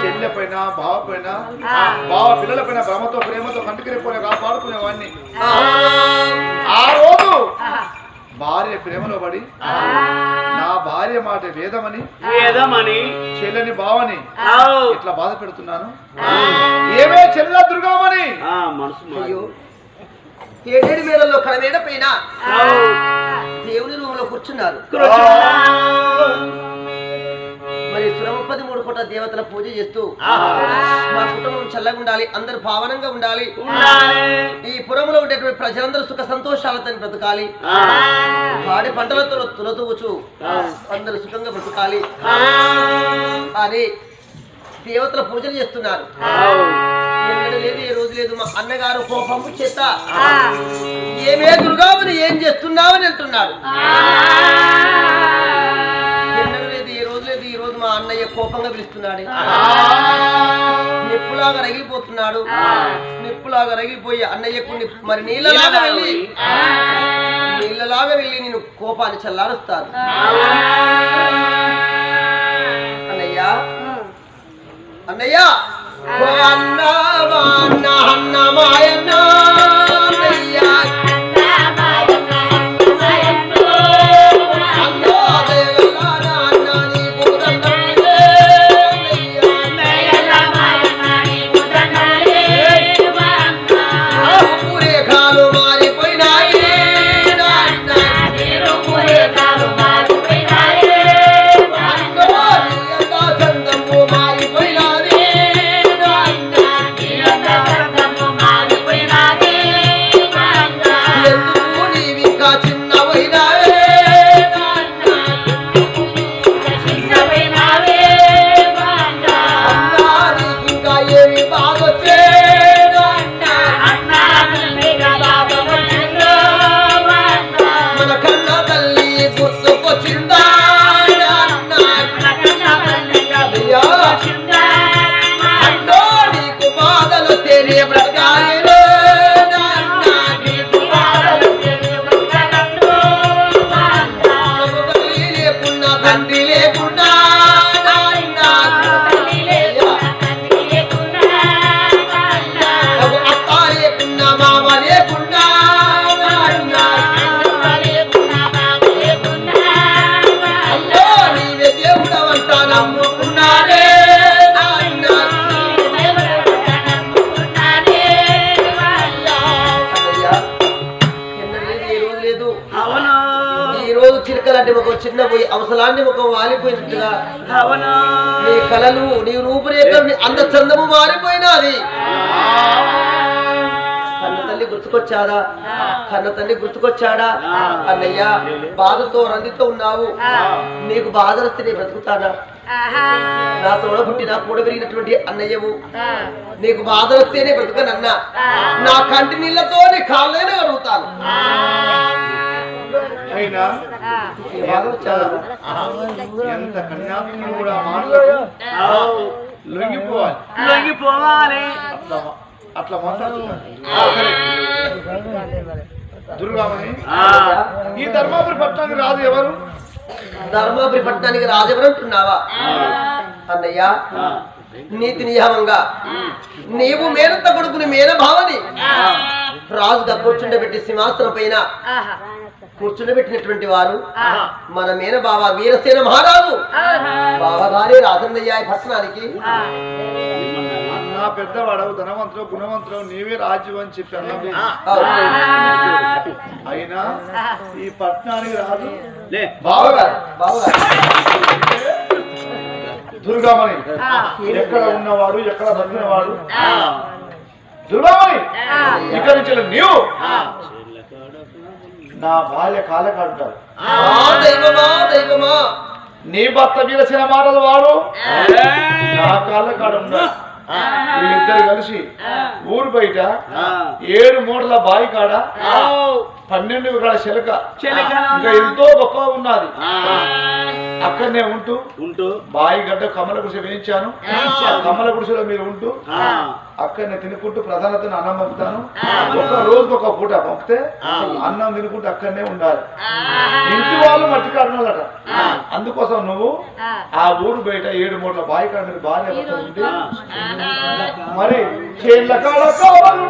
చెల్లె పైన బావ పైన బావ పిల్లల పైన భ్రమతో ప్రేమతో కంటికిరిపోయి కాపాడుకునేవాడిని. ఆ. రోజు భార్య ప్రేమలో పడి నా భార్య మాట వేదమని వేదమని చెల్లెని బావని. ఇట్లా బాధ పెడుతున్నాను? ఏమే చెల్ల దుర్గామని? ఆ, మనసు ఏడేడు వేలలో కడవేడ పైన. దేవుని రూమ్లో కూర్చున్నారు. కూర్చున్నా. మరి సురముప్పది మూడు కోట్ల దేవతల పూజ చేస్తూ. మా కుటుంబం చల్లగా ఉండాలి అందరూ పావనంగా ఉండాలి. ఈ పురంలో ఉండేటువంటి ప్రజలందరూ సుఖ సంతోషాలతో బ్రతకాలి. పాడి పంటలతో తులతూగుచు అందరూ సుఖంగా బ్రతకాలి. అని దేవతల పూజలు చేస్తున్నారు. లేదు ఏ రోజు లేదు మా అన్నగారు కోపము చేత ఏమే దుర్గామని ఏం చేస్తున్నావని అంటున్నాడు. మా అన్నయ్య కోపంగా పిలుస్తున్నాడు. నిప్పులాగా రగిలిపోతున్నాడు. నిప్పులాగా రగిలిపోయి అన్నయ్యకు మరి నీళ్ళలాగా వెళ్ళి నీళ్ళలాగా వెళ్ళి నేను కోపాన్ని చల్లారుస్తాను అన్నయ్య. అన్నయ్య. ఓ పోయి అవసరాన్ని ముఖం వాలిపోయినట్టుగా నీ కళలు నీ రూపురేఖలు నీ అంద చందము మారిపోయినది కన్న తల్లి గుర్తుకొచ్చాదా కన్న తల్లి గుర్తుకొచ్చాడా? అన్నయ్య బాధతో రందితో ఉన్నావు. నీకు బాధ వస్తే నేను బ్రతుకుతానా? నా తోడ పుట్టిన కూడ పెరిగినటువంటి అన్నయ్యవు. నీకు బాధ వస్తేనే బ్రతుకనన్నా నా కంటి నీళ్ళతో నీ కాళ్ళైనా కడుగుతాను అయినా ఈ ఎంత కూడా. లొంగిపోవాలి. లొంగిపోవాలి. అట్లా. దుర్గామణి. ధర్మాపురి పట్టణానికి రాదు ఎవరు? ధర్మాపురి పట్టణానికి రాజెవరు అంటున్నావా? అన్నయ్య. నీతి నియమంగా. నీవు మేనత్త కొడుకుని మేన భావని రాజుగా కూర్చుండబెట్టి సింహాసనం పైన కూర్చుండబెట్టినటువంటి వారు మన మేన బావ వీరసేన మహారాజు. బావగారి రాజన్నయ్య ఈ పట్టణానికి. నా పెద్దవాడవు ధనవంతుడు గుణవంతుడు నీవే రాజ్యం అని చెప్పి అన్నది అయినా ఈ పట్టణానికి రాదు. లే. బావగారు బావగారు. దుర్గామణి. ఎక్కడ ఉన్నవాడు ఎక్కడ బతికినవాడు దుర్గామణి. ఇక్కడి నుంచి నీవు. నా భార్య కాలకాడుతారు నీ భర్త వీరసేన మారదు వాడు? నా ఉన్నాడు వీళ్ళిద్దరు కలిసి ఊరు బయట. ఏడు మూటల బావి కాడ. పన్నెండు కాడ చిలక. ఇంకా ఎంతో గొప్ప ఉన్నది. అక్కడనే ఉంటూ ఉంటూ బాయి గడ్డ కమల గుడిసె వేయించాను. ఆ. కమల గుడిసెలో మీరు ఉంటూ ఆ, అక్కడనే తినుకుంటూ ప్రధానతను అన్నం పంపుతాను. ఒక రోజుకి ఒక పూట పంపితే అన్నం తినుకుంటూ అక్కడనే ఉండాలి. ఇంటి వాళ్ళు మట్టి కారణాలట అందుకోసం నువ్వు ఆ. ఊరు బయట ఏడు మూట్ల బాయి కాడ మీరు ఉండి మరి చేళ్ళ కాడ కావాలి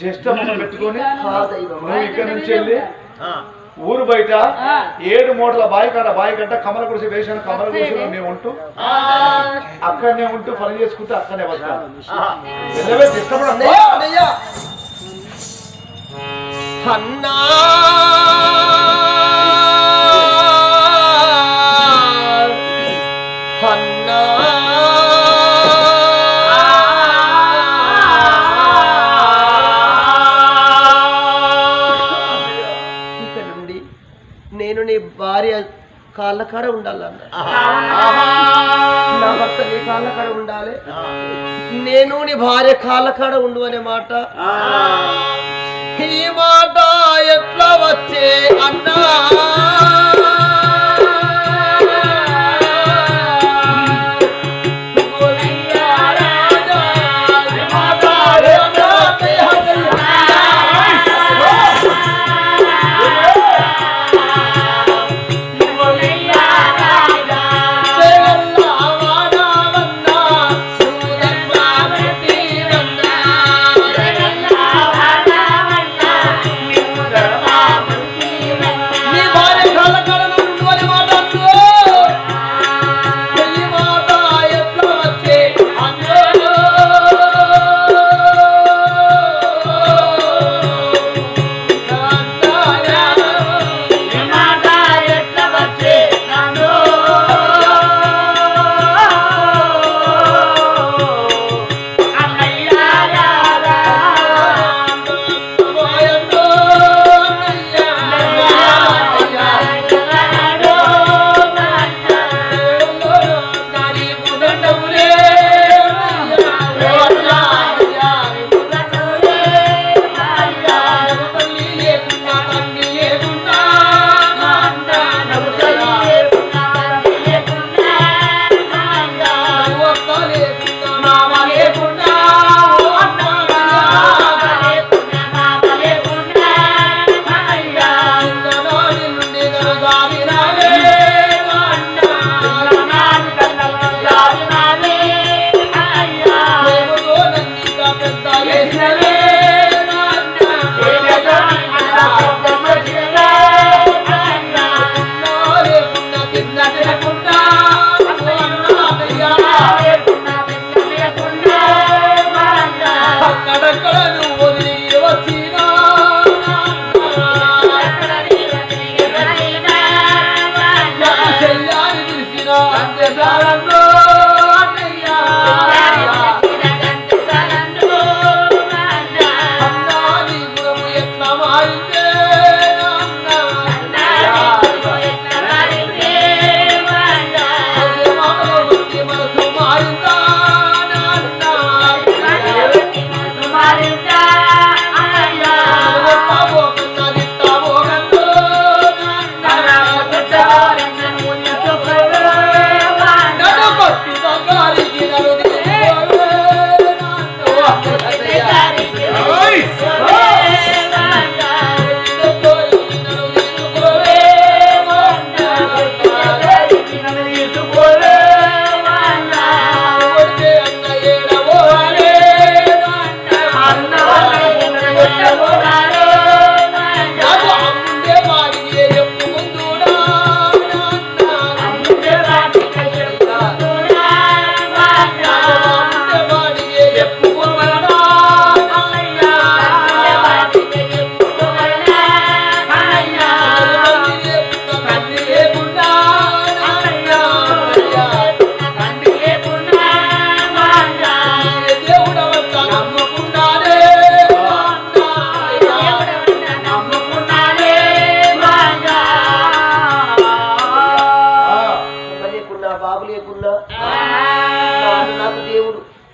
జ్యేష్ఠమును పెట్టుకొని నువ్వు ఇక్కడి నుంచి వెళ్ళి ఊరు బయట ఏడు మూటల బాయి కాడ బాయి గంట కమల గుడిసి వేసాను కమల గుడిసిలో మేము ఉంటూ అక్కడనే ఉంటూ పని చేసుకుంటూ అక్కడనే వస్తాను అన్నా. నీ భార్య కాళ్ళ కాడ ఉండాలన్న నా భర్త నీ కాళ్ళ కాడ ఉండాలి. నేను నీ భార్య కాళ్ళ కాడ ఉండు అనే మాట. ఈ మాట ఎట్లా వచ్చే అన్నా? Amen.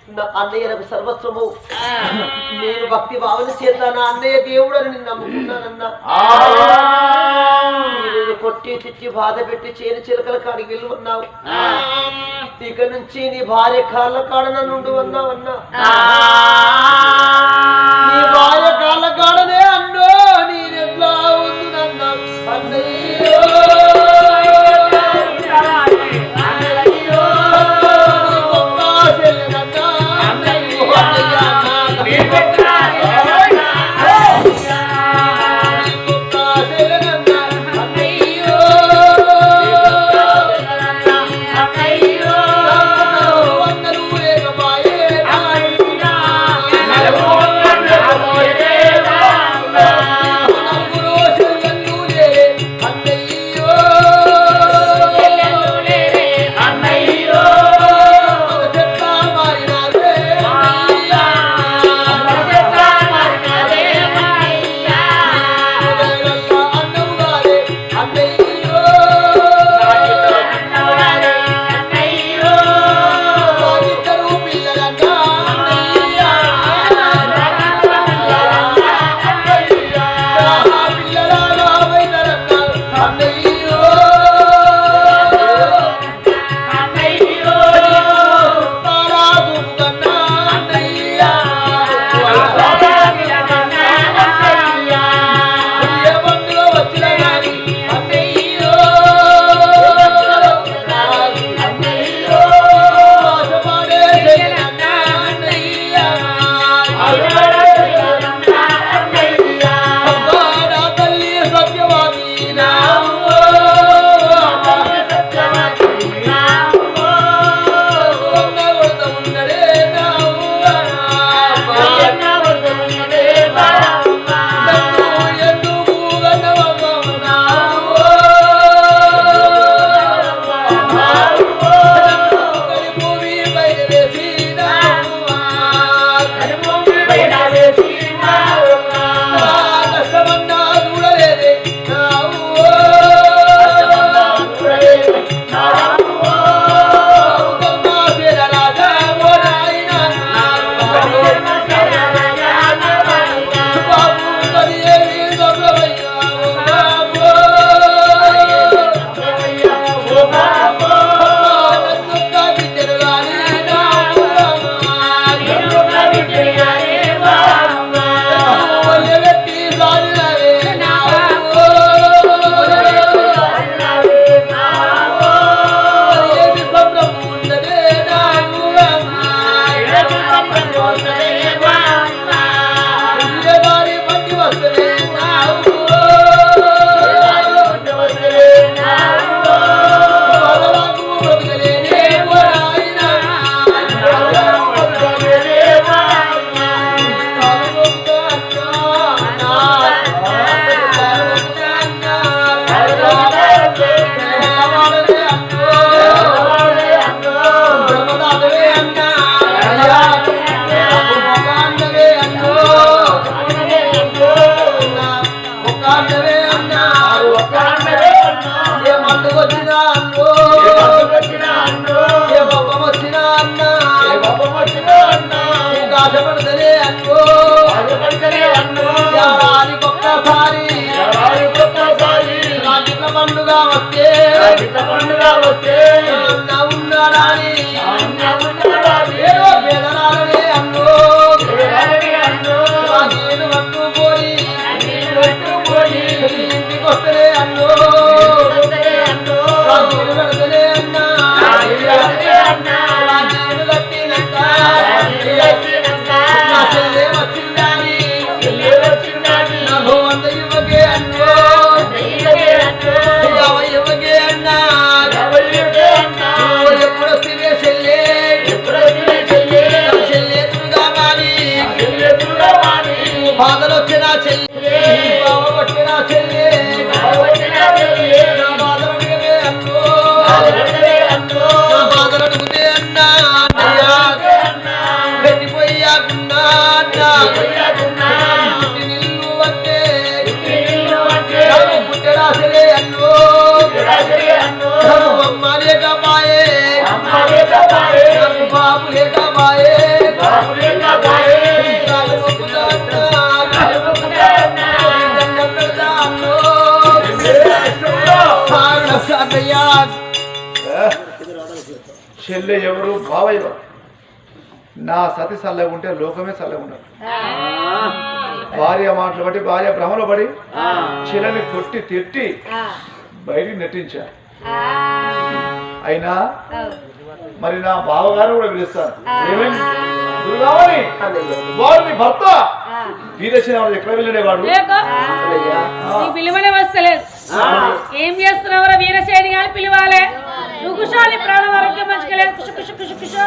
అన్నయ్య నాకు సర్వస్వము. నేను భక్తి భావన చేత నా అన్నయ్య దేవుడు అని నేను నమ్ముకున్నానన్నా. కొట్టి తిట్టి బాధ పెట్టి చేరి చిలకల కాడి వెళ్ళి ఉన్నావు ఇక నుంచి నీ భార్య కాళ్ళ కాడ నుండి ఉన్నావు నీ భార్య కాళ్ళ కాడనే అన్నో నేను అన్నా అన్నయ్య చెల్లె ఎవరు? బావ ఎవరు నా సతి చల్లగా ఉంటే లోకమే చల్లగా ఉండదు భార్య మాటలు బట్టి భార్య భ్రమలో పడి చెల్లని కొట్టి తిట్టి బయటికి నెట్టించా. అయినా మరి నా బావగారు కూడా పిలుస్తాను ఏమేమి దుర్గామణి వాడు నీ భర్త! వీరసేన ఎక్కడ పిలువనే వస్తలేదు. ఏం చేస్తున్నావురా? వీరసేని గాని పిలవాలి. నువ్వు కూర్చోని ప్రాణం ఆరోగ్యం మంచిగా లేదు. కుషు కుషు కుషు కుషు.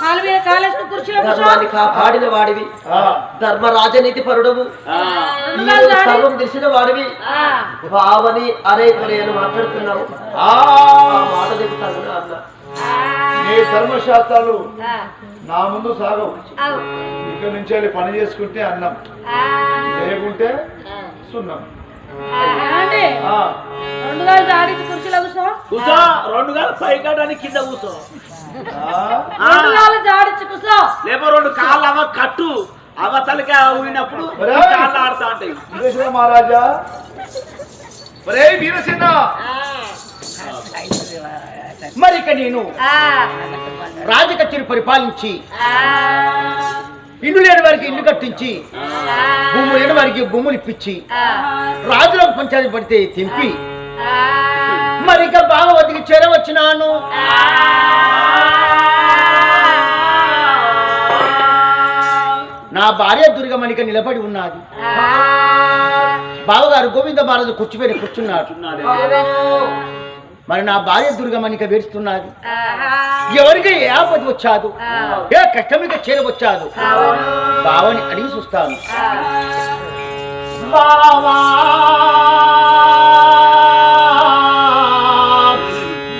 కాలు మీద కాలేస్తూ కుర్చీలో కూర్చో ధర్మాన్ని కాపాడిన వాడివి. ఆ, ధర్మ రాజనీతి పరుడవు. సర్వం తెలిసిన వాడివి. ఆ, భావని అరే పరే అని మాట్లాడుతున్నావు. ఆ, మాట చెబుతాను అన్న. నీ ధర్మశాస్త్రాలు ఆ, నా ముందు సాగవు. ఇక్కడ నుంచి పని చేసుకుంటే అన్నం. లేకుంటే సున్నం. రెండు కాళ్ళు దాడించి కుర్చీలో కూర్చో. కూర్చో. రెండు గాలు పై కాడానికి కింద కూర్చో. రెండు కాళ్ళు జాడించి కూర్చో. లేపో రెండు కాళ్ళు అవ కట్టు. అవతలకి. కాళ్ళు ఆడుతా ఉంటాయి. మహారాజా. ఒరే వీరసేన మరి ఇక నేను ఆ, రాజకచ్చరి పరిపాలించి ఆ, ఇల్లు లేని వారికి ఇల్లు కట్టించి ఆ, భూములు లేని వారికి భూములు ఇప్పించి ఆ, రాజులకు పంచాయతీ పడితే తెంపి ఆ, మరి ఇక భాగవతికి చేరవచ్చినాను. నా భార్య దుర్గమణిక నిలబడి ఉన్నది. బావగారు గోవింద మహారాజు కూర్చుపోయి కూర్చున్నాడు. మరి నా భార్య దుర్గమణిక వేడుస్తున్నది. ఎవరికి ఏ ఆపద వచ్చాదు. ఏ కష్టమిక చేరవచ్చాదు బావని అడిగి చూస్తాను. బావా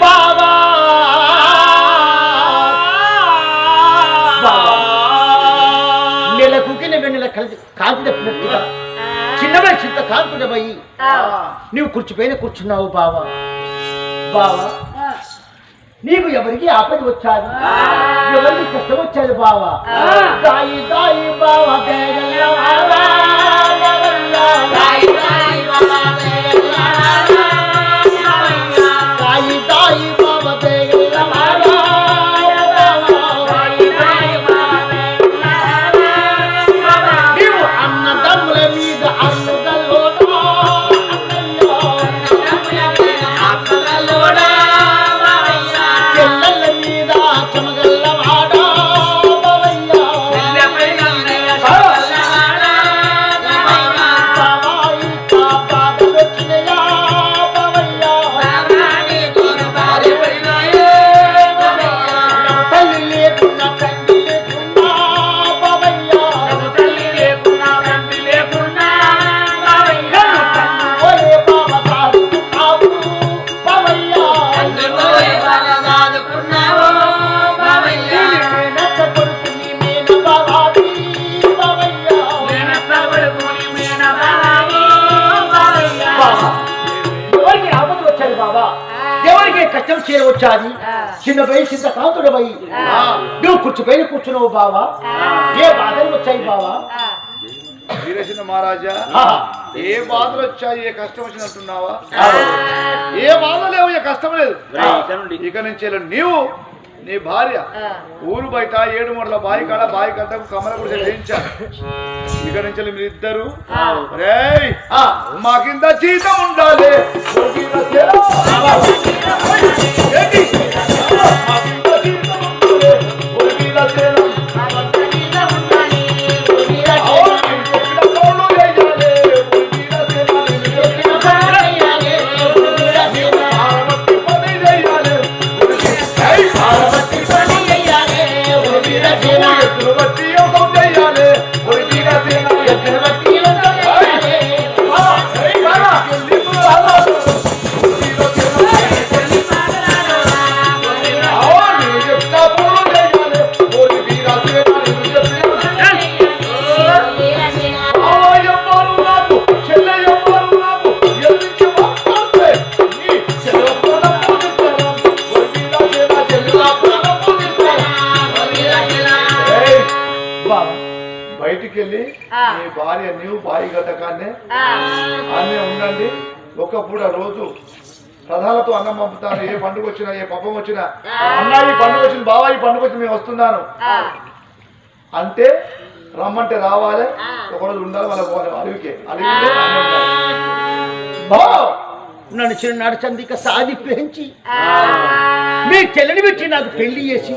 బావా నెల కుకిన వెన్నెల కలిసి కాంతి తప్పినట్టుగా చిన్నవాడి చింత కాంతుడమయ్యి ఆ, నీవు కూర్చుపోయిన కూర్చున్నావు బావా బావా నీకు ఎవరికి ఆపద వచ్చాది? ఎవరికి కష్టం వచ్చాది బావా. దాయి దాయి బావా కష్టం చేయవచ్చాది చిన్న వయసు ఇంత కాంతుడ పోయి నువ్వు కూర్చుపోయి కూర్చున్నావు బావా. ఏ బాధలు వచ్చాయి బావా? ఆ. వీరసేన మహారాజా. ఏ బాధలు వచ్చాయి ఏ కష్టం వచ్చినట్టున్నావా? ఏ బాధ లేవు ఏ కష్టం లేదు. ఇక నుంచి నీవు నీ భార్య ఊరు బయట ఏడు మూడల బాయి కాడ బాయి కట్టకు కమల గుడిసె వేయించారు. ఇక నుంచి మీరిద్దరు ఆ, మాకింత జీతం ఉండాలి. గడ్డ కాన్నే అన్నీ ఉండండి. ఒక పూట రోజు ప్రధానతో అన్నం పంపుతాను. ఏ పండుగ వచ్చినా ఏ పబ్బం వచ్చినా అన్న ఈ పండుగ వచ్చింది బావా ఈ పండుగ వచ్చి మేము వస్తున్నాను. అంటే రమ్మంటే రావాలి. ఒకరోజు ఉండాలి వాళ్ళ పోవాలి. అడవికి బావా నన్ను చిన్ననాడు చందిక సాది పెంచి మీ చెల్లిని పెట్టి నాకు పెళ్ళి చేసి.